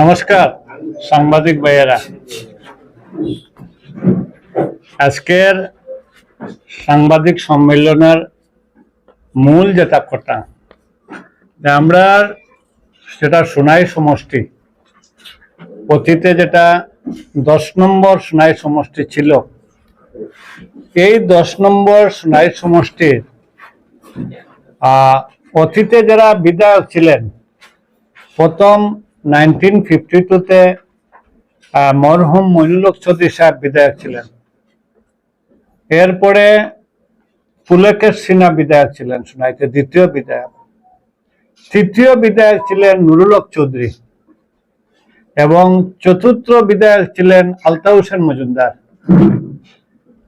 নমস্কার, সাংবাদিক ভাইয়েরা। আজকের সাংবাদিক সম্মেলনের মূল যেটা কথা আমরা সেটা সোনাই সমষ্টি, অতীতে যেটা দশ নম্বর সোনাই সমষ্টি ছিল, এই দশ নম্বর সোনাই সমষ্টির অতীতে যারা বিধায়ক ছিলেন প্রথম নাইনটিন ফিফটি টুতে মরহুম মইনুলক চৌধুরী সাহেব বিধায়ক ছিলেন। এরপরে পুলকেশ সিনহা বিধায়ক ছিলেন, সোনাইতে দ্বিতীয় বিধায়ক। তৃতীয় বিধায়ক ছিলেন নুরুলক চৌধুরী এবং চতুর্থ বিধায়ক ছিলেন আলতা হোসেন মজুমদার।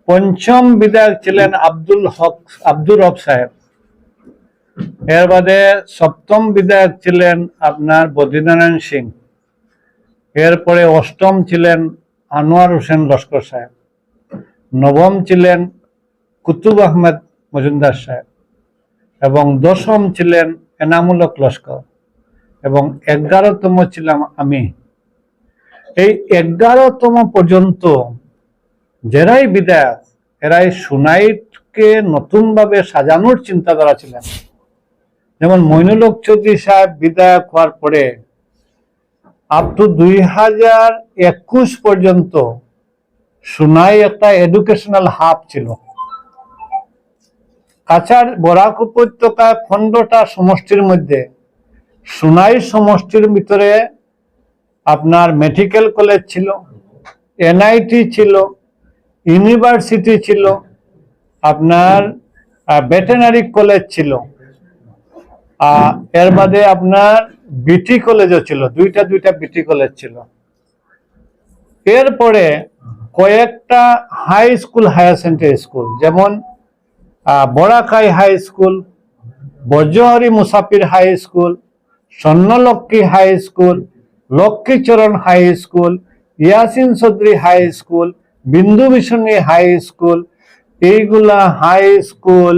পঞ্চম বিধায়ক ছিলেন আব্দুল হক, আব্দুর রব সাহেব। এর বাদে সপ্তম বিধায়ক ছিলেন আপনার বদ্রীনারায়ণ সিং। এরপরে অষ্টম ছিলেন আনোয়ার হোসেন লস্কর সাহেব। নবম ছিলেন কুতুব আহমেদ মজুমদার সাহেব এবং দশম ছিলেন এনামূলক লস্কর এবং এগারোতম ছিলাম আমি। এই এগারোতম পর্যন্ত যারাই বিধায়ক, এরাই সুনাইটকে নতুনভাবে সাজানোর চিন্তাধারা ছিলেন। যেমন মইনুলক চৌধুরী সাহেব বিধায়ক হওয়ার পরে আপ টু দুই হাজার একুশ পর্যন্ত সুনাই একটা এডুকেশনাল হাব ছিল। কাছাড় বরাক উপত্যকায় পনেরোটা সমষ্টির মধ্যে। সুনাই সমষ্টির ভিতরে আপনার মেডিকেল কলেজ ছিল এনআইটি ছিল ইউনিভার্সিটি ছিল, আপনার ভেটেনারি কলেজ ছিল। এর বাদে আপনার বিটি কলেজও ছিল, দুইটা দুইটা বিটি কলেজ ছিল। এরপরে কয়েকটা high school higher secondary school যেমন Borakai high school Bajrahari Musafir high school Swarnalakshmi high school Lakshmicharan high school Yasin Chowdhury high school বিন্দু মিশনী হাই স্কুল এইগুলা high school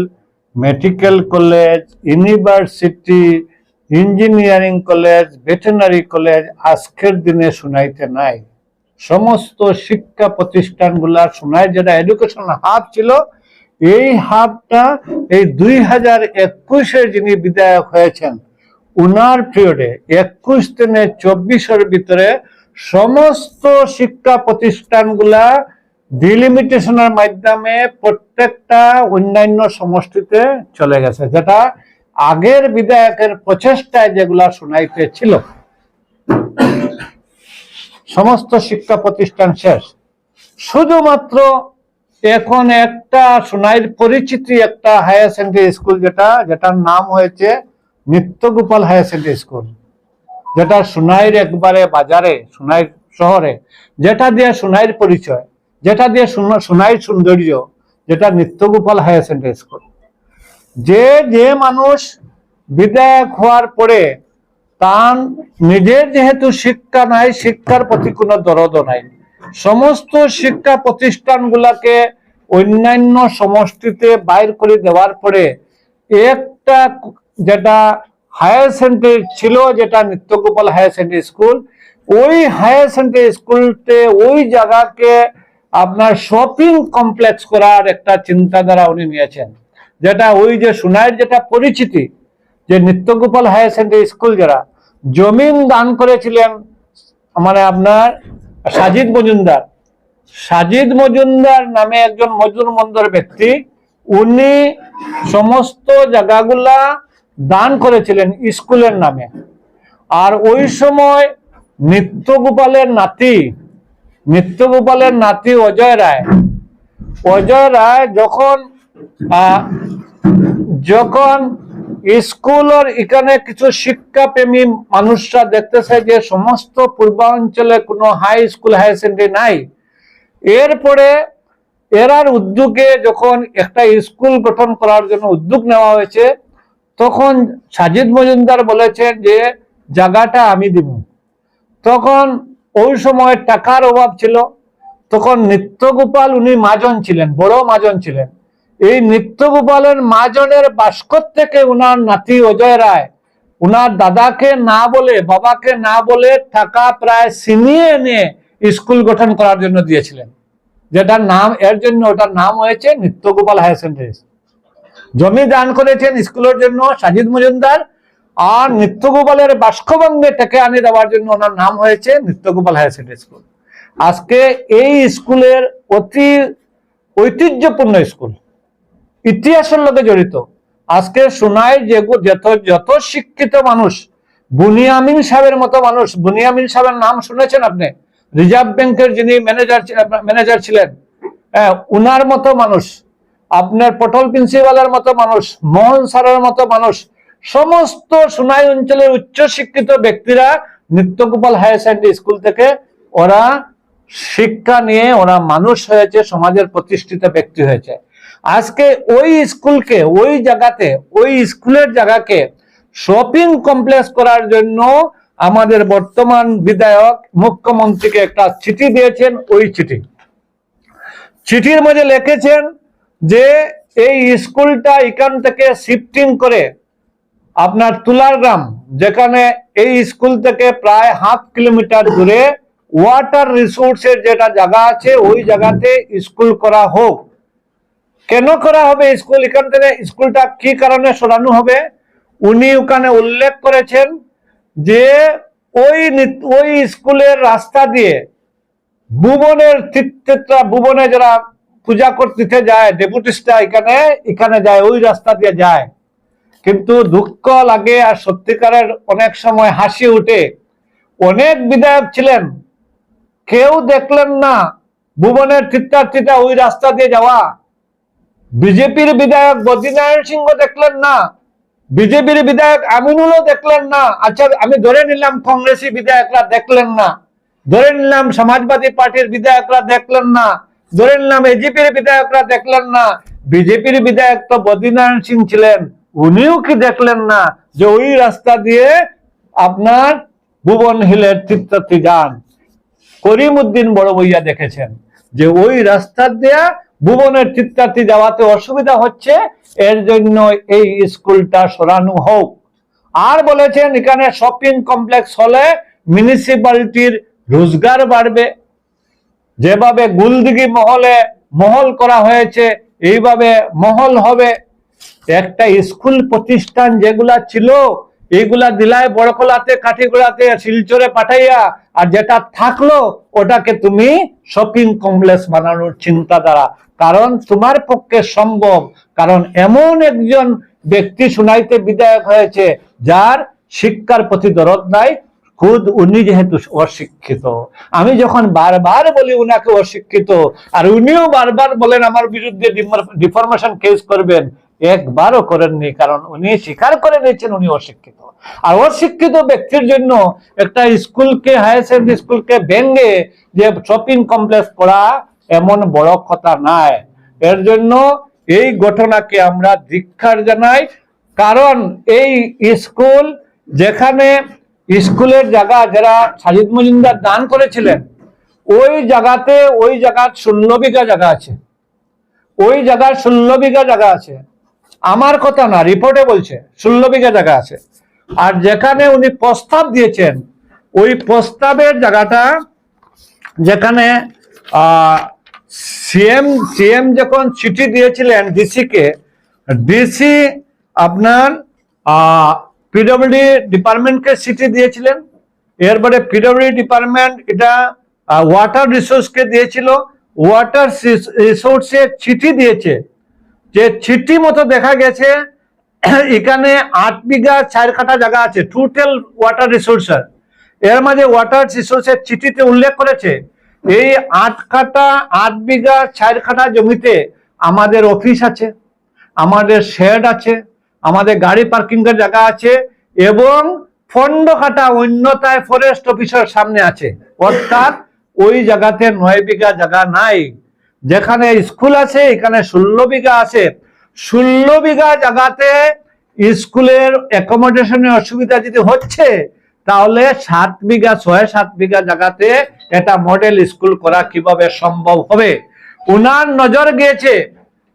medical college, university, engineering college veterinary college আজকের দিনে শুনাইতে নাই। সমস্ত শিক্ষা প্রতিষ্ঠানগুলা শোনায় যেটা এডুকেশন হাব ছিল, এই হাবটা এই দুই হাজার একুশে যিনি বিধায়ক হয়েছেন, উনার পিরিয়ডে একুশ থেকে চব্বিশের ভিতরে সমস্ত শিক্ষা প্রতিষ্ঠানগুলা ডিলিমিটেশনের মাধ্যমে প্রত্যেকটা অন্যান্য সমষ্টিতে চলে গেছে, যেটা আগের বিধায়কের প্রচেষ্টায় যেগুলা শোনাইতে ছিল। সমস্ত শিক্ষা প্রতিষ্ঠান শেষ। শুধুমাত্র এখন একটা সোনাইর পরিচিতি, একটা হায়ার সেকেন্ডারি স্কুল যেটা, যেটার নাম হয়েছে নিত্যগোপাল হায়ার সেকেন্ডারি স্কুল যেটা সোনাইর একবারে বাজারে সোনাইর শহরে, যেটা দিয়ে সোনাইর পরিচয়। যেটা দিয়ে সোনা- সোনাইর সৌন্দর্য, যেটা নিত্যগোপাল হায়ার সেকেন্ডারি স্কুল যে যে মানুষ বিধায়ক হওয়ার পরে তার নিজের যেহেতু শিক্ষা নাই, শিক্ষার প্রতি কোনো দরদ নাই। সমস্ত শিক্ষা প্রতিষ্ঠানগুলাকে অন্যান্য সমষ্টিতে বাইর করে দেওয়ার পরে একটা যেটা হায়ার সেকেন্ডারি ছিল, যেটা নিত্যগোপাল হায়ার সেকেন্ডারি স্কুল ওই হায়ার সেকেন্ডারি স্কুলতে ওই জায়গাকে আপনার শপিং কমপ্লেক্স করার একটা চিন্তাধারা উনি নিয়েছেন। যেটা ওই যে সোনাইয়ের যেটা পরিচিতি, যে নিত্যগোপাল হায়ার সেকেন্ডারি স্কুল যারা, জমিন দান করেছিলেন মানে আপনার সাজিদ মজুমদার। সাজিদ মজুমদার নামে একজন মজুর মন্দর ব্যক্তি, উনি সমস্ত জায়গাগুলা দান করেছিলেন স্কুলের নামে। আর ওই সময় নিত্যগোপালের নাতি নিত্যগোপালের নাতি অজয় রায়। অজয় রায় যখন যখন স্কুলের এখানে কিছু শিক্ষাপ্রেমী মানুষরা দেখতেছে যে সমস্ত পূর্বাঞ্চলে কোনো হাই স্কুল হায়ার সেকেন্ডারি নাই, এরপরে এরার উদ্যোগে যখন একটা স্কুল গঠন করার জন্য উদ্যোগ নেওয়া হয়েছে, তখন সাজিদ মজুমদার বলেছেন যে, জায়গাটা আমি দিব। তখন ওই সময় টাকার অভাব ছিল। তখন নিত্যগোপাল উনি মাজন ছিলেন, বড় মাজন ছিলেন। এই নিত্যগোপালের মাজনের বাস্কর থেকে উনার নাতি অজয় রায়, উনার দাদাকে না বলে, বাবাকে না বলে টাকা প্রায় ছিনিয়ে এনে স্কুল গঠন করার জন্য দিয়েছিলেন। যেটার নাম, এর জন্য ওটার নাম হয়েছে নিত্যগোপাল হায়ার সেকেন্ডারি জমি দান করেছেন স্কুলের জন্য সাজিদ মজুমদার আর নিত্যগোপালের বাষ্কবঙ্গে টেকে আনি দেওয়ার জন্য ওনার নাম হয়েছে নিত্যগোপাল হায়ার সেকেন্ডারি স্কুল। আজকে এই স্কুলের অতি ঐতিহ্যপূর্ণ স্কুল। ইতিহাসের লোকে জড়িত। আজকে শোনায় যে যত যত শিক্ষিত মানুষ, বুনিয়ামিন সাহেবের মতো মানুষ, বুনিয়ামিন সাহেবের নাম শুনেছেন আপনি? রিজার্ভ ব্যাংকের যিনি ম্যানেজার ম্যানেজার ছিলেন হ্যাঁ উনার মতো মানুষ, আপনার পটল প্রিন্সিপালের মতো মানুষ, মোহন স্যারের মতো মানুষ সমস্ত সোনাই অঞ্চলের উচ্চ শিক্ষিত ব্যক্তিরা নিত্যগোপাল হায়ার সেকেন্ডারি স্কুল থেকে ওরা শিক্ষা নিয়ে ওরা মানুষ হয়েছে, সমাজের প্রতিষ্ঠিত ব্যক্তি হয়েছে। আজকে ওই স্কুলকে, ওই জায়গাতে, ওই স্কুলের জায়গাকে শপিং কমপ্লেক্স করার জন্য আমাদের বর্তমান বিধায়ক, মুখ্যমন্ত্রীকে একটা চিঠি দিয়েছেন, ওই চিঠি। চিঠির মধ্যে লিখেছেন যে, এই স্কুলটা এখান থেকে শিফটিং করে আপনার তুলার গ্রাম যেখানে এই স্কুল থেকে প্রায় হাফ কিলোমিটার দূরে ওয়াটার রিসোর্সের যেটা জায়গা আছে, ওই জায়গাতে স্কুল করা হোক। কেন করা হবে স্কুল? এখান থেকে স্কুলটা কি কারণে সরানো হবে? উনি ওখানে উল্লেখ করেছেন যে ওই ওই স্কুলের রাস্তা দিয়ে ভুবনের তীর্থরা ভুবনে যারা পূজা করতে যায় ডেপুটিসটা এখানে এখানে যায়, ওই রাস্তা দিয়ে যায়। কিন্তু দুঃখ লাগে আর সত্যিকারের অনেক সময় হাসি উঠে। অনেক বিধায়ক ছিলেন, কেউ দেখলেন না ভুবনের তীর্থার্থীটা ওই রাস্তা দিয়ে যাওয়া। বিজেপির বিধায়ক বদ্রীনারায়ণ সিংহ দেখলেন না, বিজেপির বিধায়ক আমিনুলও দেখলেন না। আচ্ছা আমি ধরে নিলাম কংগ্রেসি বিধায়করা দেখলেন না, ধরে নিলাম সমাজবাদী পার্টির বিধায়করা দেখলেন না, ধরে নিলাম এজিপির বিধায়করা দেখলেন না। বিজেপির বিধায়ক তো বদ্রীনারায়ণ সিং ছিলেন। উনিও কি দেখলেন না যে ওই রাস্তা দিয়ে আপনার ভুবন হিলের তীর্থী যান? করিম উদ্দিন বড় বইয়া দেখেছেন যে ওই রাস্তা দিয়া ভুবনের তীর্থার্থী যাওয়াতে অসুবিধা হচ্ছে, এর জন্য এই স্কুলটা সরানো হোক। আর বলেছেন, এখানে শপিং কমপ্লেক্স হলে মিউনিসিপ্যালিটির রোজগার বাড়বে। যেভাবে গুলদিঘি মহলে মহল করা হয়েছে, এইভাবে মহল হবে। একটা স্কুল প্রতিষ্ঠান যেগুলা ছিল এইগুলা দিলায় বড় বড়কলাতে, কাঠিগুড়াতে, শিলচরে পাঠাইয়া, আর যেটা থাকল, ওটাকে তুমি শপিং কমপ্লেক্স বানানোর চিন্তাধারা। কারণ তোমার পক্ষে সম্ভব। কারণ এমন একজন ব্যক্তি শুনাইতে বিধায়ক হয়েছে, যার শিক্ষার প্রতি দরদ নাই, খুদ উনি যেহেতু অশিক্ষিত। আমি যখন বারবার বলি উনাকে অশিক্ষিত, আর উনিও বারবার বলেন, আমার বিরুদ্ধে ডিফরমেশন কেস করবেন। একবারও করেননি, কারণ উনি স্বীকার করে নিয়েছেন উনি অশিক্ষিত। আর অশিক্ষিত ব্যক্তির জন্য একটা স্কুলকে, হায়ার সেকেন্ডারি স্কুলকে ভেঙ্গে যে শপিং কমপ্লেক্স করা এমন বড় কথা নাই। এর জন্য এই ঘটনাকে আমরা ধিক্ষার জানাই, কারণ এই স্কুল যেখানে স্কুলের জায়গা যারা সাজিদ মজুমদার দান করেছিলেন, ওই জায়গাতে, ওই জায়গার ষোলো বিঘা জায়গা আছে। ওই জায়গার ষোলো বিঘা জায়গা আছে। আমার কথা না রিপোর্টে বলছে, ষোলো বিঘা জায়গা আছে। আর যেখানে উনি প্রস্তাব দিয়েছেন, ওই প্রস্তাবের জায়গাটা যেখানে সিএম সিএম যখন চিঠি দিয়েছিলেন ডিসি কে ডিসি আপনার পিডব্লিউডি ডিপার্টমেন্টকে চিঠি দিয়েছিলেন। এরপরে পিডব্লিউডি ডিপার্টমেন্ট এটা ওয়াটার রিসোর্সকে দিয়েছিল। ওয়াটার রিসোর্সে চিঠি দিয়েছে। যে চিঠি মতো দেখা গেছে, এখানে আট বিঘা চার কাটা জায়গা আছে টোটাল ওয়াটার রিসোর্সের এর। মাঝে ওয়াটার রিসোর্সের চিঠিতে উল্লেখ করেছে, এই আট কাটা আট বিঘা চার কাটা জমিতে আমাদের অফিস আছে, আমাদের শেড আছে, আমাদের গাড়ি পার্কিং এর জায়গা আছে এবং ফন্ড কাটা অন্যতায় ফরেস্ট অফিসের সামনে আছে। অর্থাৎ ওই জায়গাতে নয় বিঘা জায়গা নাই। যেখানে স্কুল আছে, এখানে ষোলো বিঘা আছে। ষোলো বিঘা জায়গাতে স্কুলের অ্যাকোমোডেশনের অসুবিধা যদি হচ্ছে, তাহলে সাত বিঘা, ছয় সাত বিঘা জায়গাতে এটা মডেল স্কুল করা কীভাবে সম্ভব হবে? উনার নজর গিয়েছে,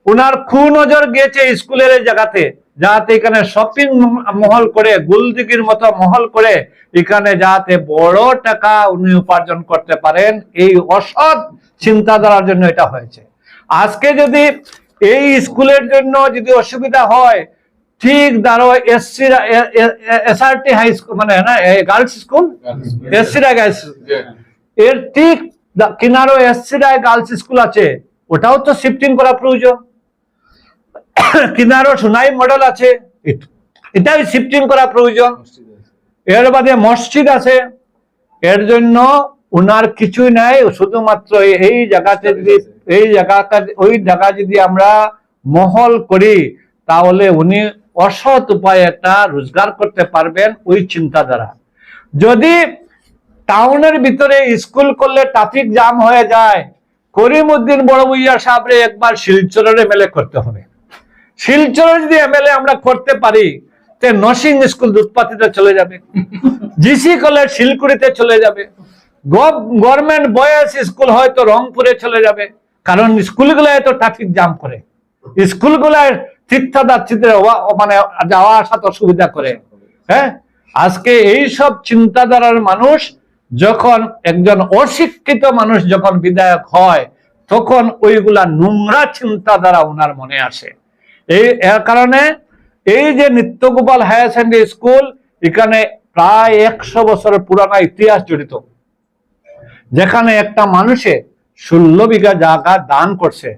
উনার খু নজর গিয়েছে স্কুলের এই জায়গাতে। যাতে এখানে শপিং মহল করে গুলদিগির মতো মহল করে, এখানে যাতে বড় টাকা উনি উপার্জন করতে পারেন, এই অসৎ চিন্তাধারার জন্য এটা হয়েছে। আজকে যদি এই স্কুলের জন্য যদি অসুবিধা হয় ঠিক ধরো এসসি এসআরটি হাই স্কুল মানে না গার্লস স্কুল এসসি গার্লস এর ঠিক কিনারো এসসি রায় গার্লস স্কুল আছে ওটাও তো শিফটিং করা প্রয়োজন। কিনারো সোনাই মডেল আছে এট- এটাই শিফটিং করা প্রয়োজন। এর বাদে মসজিদ আছে এর জন্য উনার কিছুই নাই শুধুমাত্র এই- জায়গাতে যদি এই জায়গাটা ওই জায়গা যদি আমরা মহল করি তাহলে উনি অসৎ উপায়ে একটা রোজগার করতে পারবেন ওই চিন্তা দ্বারা যদি টাউনের ভিতরে স্কুল করলে ট্রাফিক জাম হয়ে যায় করিমউদ্দিন বড় বুইয়া সাহেবরে একবার শিলচরের এমএলএ করতে হবে। শিলচরের যদি এমএলএ আমরা করতে পারি তে নরসিং স্কুল দুধপাতিতে চলে যাবে। জিসি কলেজ শিলকুড়িতে চলে যাবে। গভর্নমেন্ট বয়েজ স্কুল হয়তো রংপুরে চলে যাবে, কারণ স্কুলগুলো এত ট্রাফিক জাম করে। স্কুলগুলায় তীর্থযাত্রীদের অবা- মানে যাওয়া আসাতে অসুবিধা করে। হ্যাঁ? আজকে এই সব চিন্তাধারার মানুষ যখন একজন অশিক্ষিত মানুষ যখন বিধায়ক হয়, তখন ওইগুলা নোংরা চিন্তাধারা ওনার মনে আসে। এই কারণে এই যে নিত্যগোপাল হায়ার সেকেন্ডারি স্কুল, এখানে প্রায় একশো বছরের পুরানো ইতিহাস জড়িত। যেখানে একটা মানুষে ষোলো বিঘা জায়গা দান করছে।